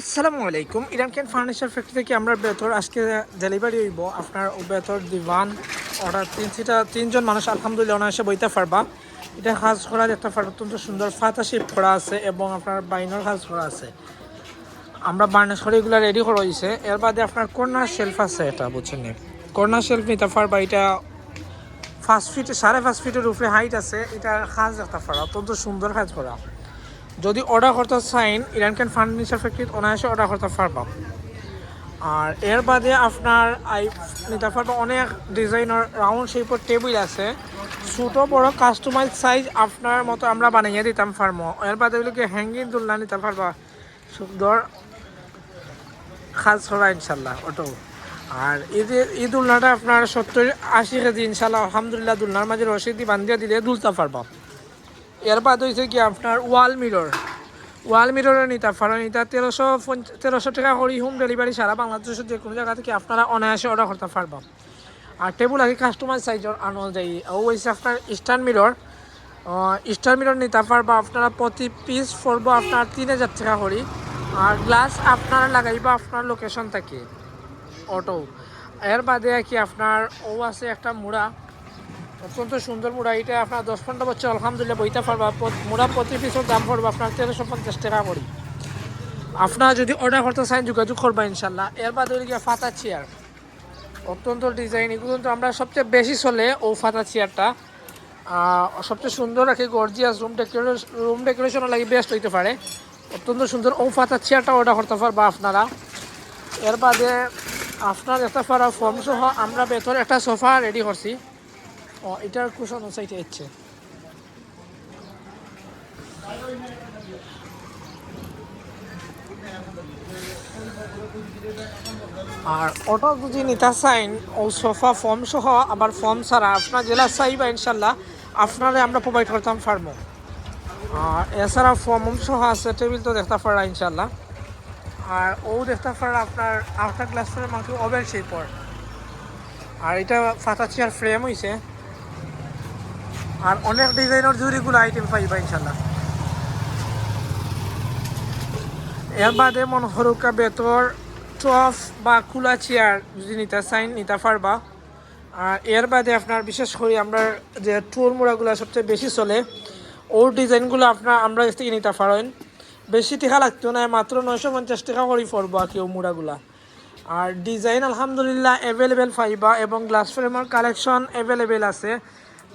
আসসালামু আলাইকুম। Iran can furniture factory থেকে আমরা বেতর। আজকে ডেলিভারি হইব। আপনার বেতর দিবান অর্ডার তিন সিটা, তিনজন মানুষ আলহামদুলিল্লাহ অনায়াসে বইতে পারবা। এটা কাজ করা দেখতে পারবা অত্যন্ত সুন্দর ফাতা শিফট করা আছে এবং আপনার বাইনার কাজ করা আছে। আমরা বার্নেস করে এগুলো রেডি করা হয়েছে এর বাদে আপনার কর্নার শেলফ আছে এটা, বুঝছেন কর্নার শেলফ নিতে পারবা, এটা পাঁচ ফিট সাড়ে পাঁচ ফিটের উপরে হাইট আছে। এটা কাজ দেখতে পারা অত্যন্ত সুন্দর কাজ করা। যদি অর্ডার করতে চাইন ইরান ক্যান ফার্নিচার ফ্যাক্টরিতে অনায়াসে অর্ডার করতে পারবা। আর এর বাদে আপনার আই নিতে পারব অনেক ডিজাইনের রাউন্ড শেপের টেবিল আছে। ছোটো, বড় কাস্টমাইজ সাইজ আপনার মতো আমরা বানিয়ে দিতাম পারব এর বাদে ওগুলোকে হ্যাঙ্গিং তুলনা নিতে পারবা। সুন্দর খাজ করা ইনশাল্লাহ, অটো। আর ঈদের ঈদ উল্লাটা আপনার সত্তর আশি কেজি ইনশাল্লাহ, আলহামদুলিল্লাহ দুলনার মাঝে রসিদি বান্ধিয়া দিলে দুলতে পারবা। এর বাদ হয়েছে কি আপনার ওয়াল মিরর। ওয়াল মিররের নিতা ফারণ নিতা, তেরোশো তেরোশো টাকা করি হোম ডেলিভারি সারা বাংলাদেশের যে কোনো জায়গা থেকে আপনারা অনায়াসে অর্ডার করতে পারবেন। আর টেবিল আগে কাস্টমার সাইজের অনুযায়ী ও হয়েছে আপনার স্টার মিরর স্টার মিরর নিতে পারবা আপনারা প্রতি পিস পড়ব আপনার তিন হাজার টাকা করি আর গ্লাস আপনারা লাগাইবা আপনার লোকেশন থেকে। অটো এর বাদে কি আপনার ও আছে একটা মুড়া। অত্যন্ত সুন্দর মুড়া। এটা আপনার দশ পনেরো বছর, আলহামদুলিল্লাহ বইতে পারবা মুড়া প্রতি পিসের দাম পড়বে আপনার তেরোশো পঞ্চাশ টাকা করি। আপনার যদি অর্ডার করতে চান, যোগাযোগ করবা ইনশাল্লাহ। এর বাদে গিয়ে ফাতা চেয়ার অত্যন্ত ডিজাইন এগুলো তো আমরা সবচেয়ে বেশি চলে ও ফাতা চেয়ারটা সবচেয়ে সুন্দর রাখি গর্জিয়াস রুম ডেকোরেশন রুম ডেকোরেশনও লাগে বেস্ট হইতে পারে। অত্যন্ত সুন্দর ও ফাতা চেয়ারটা অর্ডার করতে পারবা আপনারা। এর বাদে আপনার একটা পারা ফর্ম সহ আমরা ভেতরে একটা সোফা রেডি করছি। ও, এটার কুশন সাইটে ইচ্ছে আর অটো যদি নিতে চাইন ও সোফা ফর্ম সহ, আবার ফর্ম ছাড়া আপনার জেলা চাইবা ইনশাল্লাহ, আপনারা আমরা প্রোভাইড করতাম ফার্মো আর এছাড়া ফর্ম সহ আছে টেবিল তো দেখতে পারা ইনশাল্লাহ। আর ও দেখতে পারা আপনার আটটা গ্লাসের মাকে ওভেল শেপর আর এটা ফাতা চেয়ার ফ্রেম হয়েছে আর অনেক ডিজাইনের জুড়িগুলো আইটেম পাইবা ইনশাল্লাহ এর বাদে মন হরুকা বেতর টফ বা খোলা চেয়ার যদি নিতে চাইন নিতে পারবা। আর এর বাদে আপনার বিশেষ করে আমরা যে টুর মোড়াগুলো সবচেয়ে বেশি চলে, ওর ডিজাইনগুলো আপনার আমরা থেকে নিতে পারেন। বেশি টিকা লাগতো না মাত্র নয়শো পঞ্চাশ টাকা করে পড়ব আর কি ও মোড়াগুলা। আর ডিজাইন আলহামদুলিল্লাহ অ্যাভেলেবেল ফাইবা এবং গ্লাস ফ্রেমের কালেকশন অ্যাভেলেবেল আছে।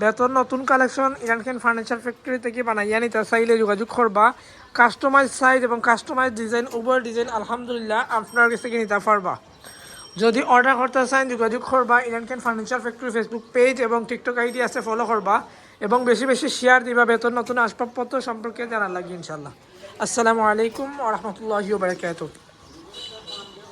বেতন নতুন collection Iran Khan furniture factory থেকে বানাইয়া নিতে চাইলে যোগাযোগ করবা কাস্টমাইজ সাইজ এবং কাস্টমাইজ ডিজাইন উভয় ডিজাইন আলহামদুলিল্লাহ আপনার কাছ থেকে নিতে পারবা যদি অর্ডার করতে চান যোগাযোগ করবা Iran Khan furniture factory Facebook page এবং টিকটক আইডি আছে ফলো করবা এবং বেশি বেশি শেয়ার দিবা। বেতন নতুন আসবাবপত্র সম্পর্কে জানার লাগে ইনশাল্লাহ আসসালামু আলাইকুম ওরহমতুল্লাহি বারকাতুহ।